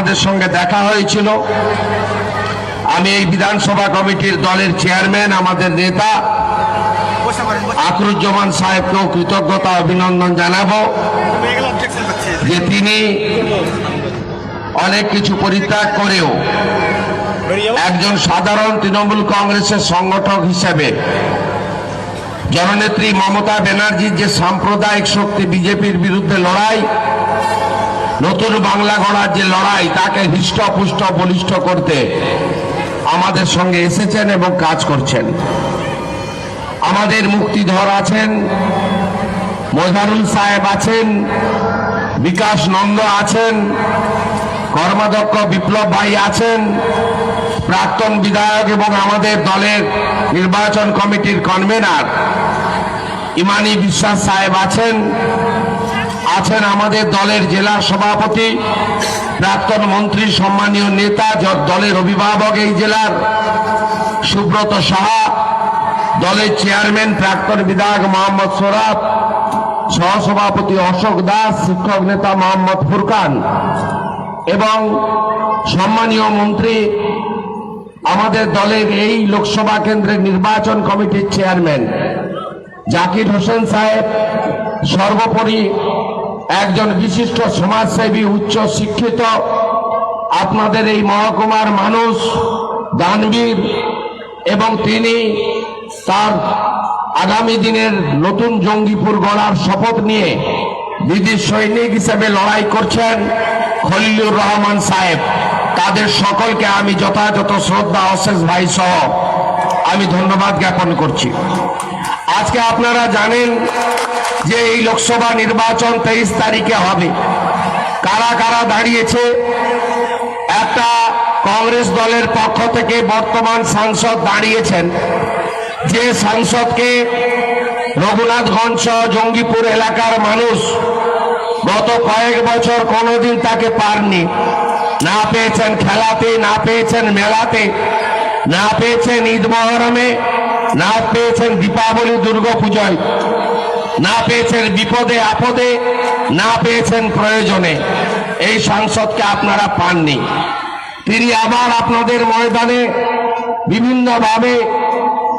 আপনাদের সঙ্গে দেখা হয়েছিল। আমি এই বিধানসভা কমিটির দলের চেয়ারম্যান, আমাদের নেতা, আকরুজ্জামান সাহেবকেও কৃতজ্ঞতা, অভিনন্দন জানাব যে তিনি অনেক কিছু পরিত্যাগ করেও একজন সাধারণ তৃণমূল কংগ্রেসের সংগঠক হিসেবে জননেত্রী মমতা ব্যানার্জির যে সাম্প্রদায়িক শক্তি বিজেপির বিরুদ্ধে লড়াই নতুন বাংলা গড়ার যে লড়াই, তাকে হৃষ্টপুষ্ট, বলিষ্ঠ করতে আমাদের সঙ্গে এসেছেন এবং কাজ করছেন। আমাদের মুক্তিধর আছেন, মজারুল সাহেব আছেন, বিকাশ নন্দ আছেন, কর্মাধ্যক্ষ বিপ্লব ভাই আছেন, প্রাক্তন বিধায়ক এবং আমাদের দলের নির্বাচন কমিটির কনভেনার ইমানি বিশ্বাস সাহেব আছেন আছেন আমাদের দলের জেলা সভাপতি, প্রাক্তন মন্ত্রী, সম্মানীয় নেতা দলের অভিভাবক এই জেলার, সুব্রত সাহা, দলের চেয়ারম্যান, প্রাক্তন বিধায়ক মোহাম্মদ সোরাব সহসভাপতি অশোক দাস, শিক্ষক নেতা মোহাম্মদ ফুরকান এবং সম্মানীয় মন্ত্রী, আমাদের দলের এই লোকসভা কেন্দ্রের নির্বাচন কমিটির চেয়ারম্যান, জাকির হোসেন সাহেব, সর্বোপরি একজন বিশিষ্ট সমাজসেবী, উচ্চ শিক্ষিত, আপনাদের এই মহকুমার মানুষ, দানবীর, এবং তিনি তার আগামী দিনের নতুন জঙ্গিপুর গড়ার শপথ নিয়ে দিদির সৈনিক হিসেবে লড়াই করছেন খলিলুর রহমান সাহেব। তাদের সকলকে আমি যথাযথ শ্রদ্ধা, অশেষ ভাই সহ আমি ধন্যবাদ জ্ঞাপন করছি। আজকে আপনারা জানেন যে এই লোকসভা নির্বাচন তেইশ তারিখে হবে। কারা কারা দাঁড়িয়েছে? একটা কংগ্রেস দলের পক্ষ থেকে বর্তমান সাংসদ দাঁড়িয়েছেন। যে সাংসদকে রঘুনাথগঞ্জ জঙ্গিপুর এলাকার মানুষ গত কয়েক বছর কোনোদিন তাকে পারনি না পেয়েছেন খেলাতে, না পেয়েছেন মেলাতে, না পেয়েছেন ঈদ মহরমে, না পেয়েছেন দীপাবলি দুর্গাপূজায়। না পেয়েছেন বিপদে, আপদে, না পেয়েছেন প্রয়োজনে। এই সাংসদকে আপনারা পাননি। তিনি আবার আপনাদের ময়দানে বিভিন্নভাবে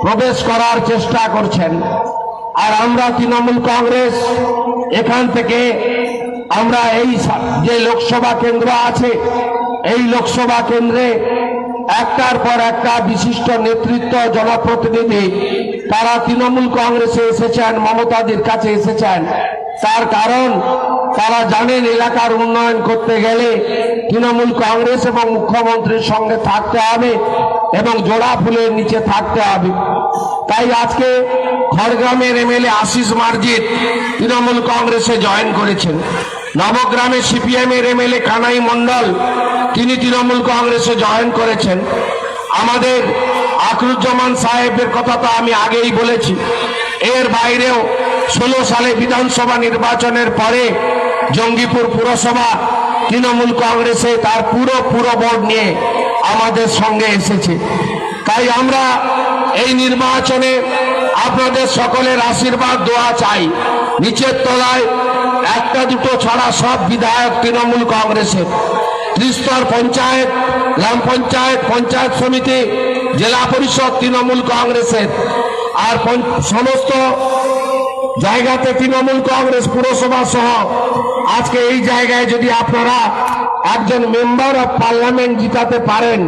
প্রবেশ করার চেষ্টা করছেন। আর আমরা তৃণমূল কংগ্রেস, এখান থেকে আমরা এই যে লোকসভা কেন্দ্র আছে, এই লোকসভা কেন্দ্রে একটার পর একটা বিশিষ্ট নেতৃত্ব, জনপ্রতিনিধি তারা তৃণমূল কংগ্রেসে এসেছেন, মমতাদির কাছে এসেছেন। তার কারণ, তারা জানেন এলাকার উন্নয়ন করতে গেলে তৃণমূল কংগ্রেস এবং মুখ্যমন্ত্রীর সঙ্গে থাকতে হবে এবং জোড়া ফুলের নিচে থাকতে হবে। তাই আজকে খড়গ্রামের এমএলএ আশিস মার্জিত তৃণমূল কংগ্রেসে জয়েন করেছেন। নবগ্রামে সিপিএম এর এমএলএ কানাই মণ্ডল, তিনি তৃণমূল কংগ্রেসে জয়েন করেছেন। আমাদের আকরুজ্জামান সাহেবের কথা তো আমি আগেই বলেছি। এর বাইরেও ষোলো সালে বিধানসভা নির্বাচনের পরে জঙ্গিপুর পুরসভা তৃণমূল কংগ্রেসে তার পুরো পুরো বোর্ড নিয়ে আমাদের সঙ্গে এসেছে। তাই আমরা এই নির্বাচনে আপনাদের সকলের আশীর্বাদ, দোয়া চাই। নিচের তলায় একটা দুটো ছাড়া সব বিধায়ক তৃণমূল কংগ্রেসের। ত্রিস্তর পঞ্চায়েত, গ্রাম পঞ্চায়েত পঞ্চায়েত সমিতি জেলা পরিষদ তৃণমূল কংগ্রেসের আর সমস্ত জায়গাতে তৃণমূল কংগ্রেস পুরসভা সহ আজকে এই জায়গায় যদি আপনারা একজন মেম্বার অফ পার্লামেন্ট জিতাতে পারেন